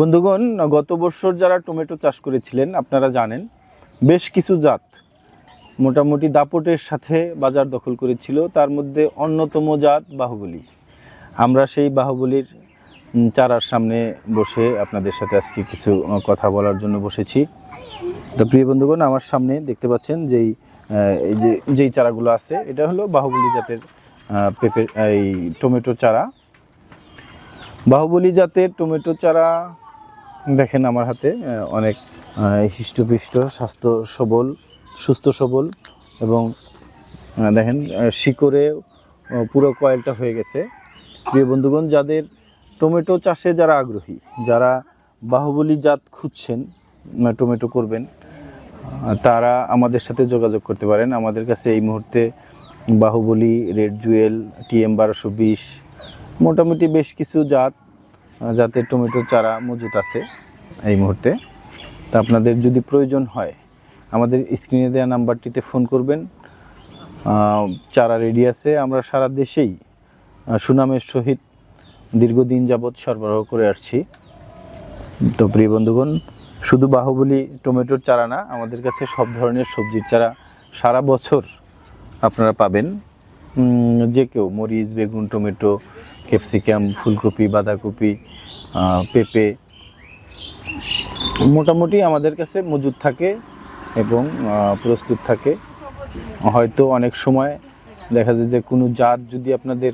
বন্ধুগণ, গত বছর যারা টমেটো চাষ করেছিলেন, আপনারা জানেন, বেশ কিছু জাত মোটামুটি দাপটের সাথে বাজার দখল করেছিল। তার মধ্যে অন্যতম জাত বাহুবলী। আমরা সেই বাহুবলীর চারার সামনে বসে আপনাদের সাথে আজকে কিছু কথা বলার জন্য বসেছি। তো প্রিয় বন্ধুগণ, আমার সামনে দেখতে পাচ্ছেন যেই এই যে, যেই চারাগুলো আছে, এটা হলো বাহুবলী জাতের পেঁপে, এই টমেটো চারা। বাহুবলী জাতের টমেটো চারা দেখেন আমার হাতে অনেক হৃষ্টপুষ্ট, স্বাস্থ্য সবল, সুস্থ সবল এবং দেখেন শিকড়ে পুরো কয়েলটা হয়ে গেছে। প্রিয় বন্ধুগণ, যাদের টমেটো চাষে যারা আগ্রহী, যারা বাহুবলী জাত খুঁজছেন টমেটো করবেন তারা আমাদের সাথে যোগাযোগ করতে পারেন। আমাদের কাছে এই মুহূর্তে বাহুবলী, রেড জুয়েল টিএম বারোশো বিশ, মোটামুটি বেশ কিছু জাত জাতের টমেটো চারা মজুত আছে এই মুহূর্তে। তা আপনাদের যদি প্রয়োজন হয়, আমাদের স্ক্রিনে দেওয়া নাম্বারটিতে ফোন করবেন। চারা রেডি আছে, আমরা সারা দেশেই সুনামের সহিত দীর্ঘদিন যাবৎ সরবরাহ করে আসছি। তো প্রিয় বন্ধুগণ, শুধু বাহুবলী টমেটোর চারা না, আমাদের কাছে সব ধরনের সবজির চারা সারা বছর আপনারা পাবেন। যে কেউ মরিচ, বেগুন, টমেটো ক্যাপসিকাম ফুলকপি বাঁধাকপি পেঁপে মোটামুটি আমাদের কাছে মজুদ থাকে এবং প্রস্তুত থাকে। হয়তো অনেক সময় দেখা যায় যে কোনো জাত যদি আপনাদের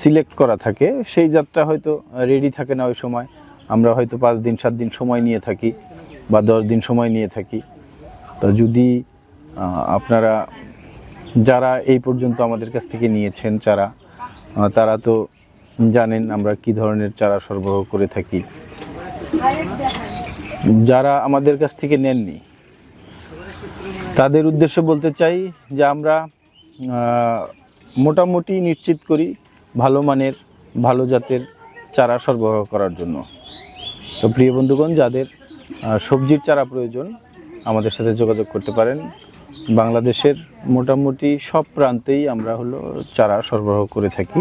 সিলেক্ট করা থাকে সেই জাতটা হয়তো রেডি থাকে না ওই সময়। আমরা হয়তো পাঁচ দিন সাত দিন সময় নিয়ে থাকি বা দশ দিন সময় নিয়ে থাকি। তো যদি আপনারা যারা এই পর্যন্ত আমাদের কাছ থেকে নিয়েছেন আহ, তারা তো জানেন আমরা কি ধরনের চারা সরবরাহ করে থাকি। যারা আমাদের কাছ থেকে নেননি, তাদের উদ্দেশ্যে বলতে চাই যে আমরা মোটামুটি নিশ্চিত করি ভালো মানের, ভালো জাতের চারা সরবরাহ করার জন্য। তো প্রিয় বন্ধুগণ, যাদের সবজির চারা প্রয়োজন, আমাদের সাথে যোগাযোগ করতে পারেন। বাংলাদেশের মোটামুটি সব প্রান্তেই আমরা হলো চারা সরবরাহ করে থাকি।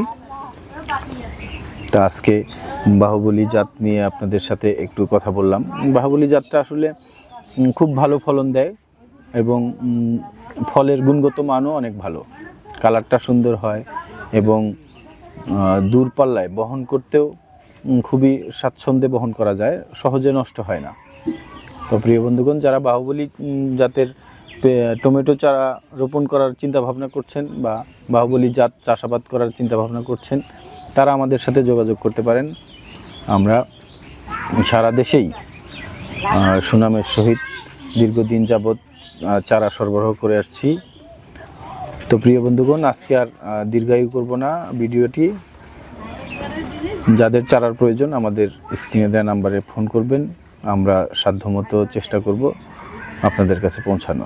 তা আজকে বাহুবলী জাত নিয়ে আপনাদের সাথে একটু কথা বললাম। বাহুবলী জাতটা আসলে খুব ভালো ফলন দেয় এবং ফলের গুণগত মানও অনেক ভালো। কালারটা সুন্দর হয় এবং দূরপাল্লায় বহন করতেও খুবই স্বাচ্ছন্দ্যে বহন করা যায়, সহজে নষ্ট হয় না। তো প্রিয় বন্ধুগণ, যারা বাহুবলী জাতের টমেটো চারা রোপণ করার চিন্তা ভাবনা করছেন বা বাহুবলী জাত চাষাবাদ করার চিন্তা ভাবনা করছেন, তারা আমাদের সাথে যোগাযোগ করতে পারেন। আমরা সারা দেশেই সুনামের সহিত দীর্ঘদিন যাবৎ চারা সরবরাহ করে আসছি। তো প্রিয় বন্ধুগণ, আজকে আর দীর্ঘায়ু করব না ভিডিওটি। যাদের চারার প্রয়োজন আমাদের স্ক্রিনে দেওয়া নাম্বারে ফোন করবেন, আমরা সাধ্যমতো চেষ্টা করব আপনাদের কাছে পৌঁছানো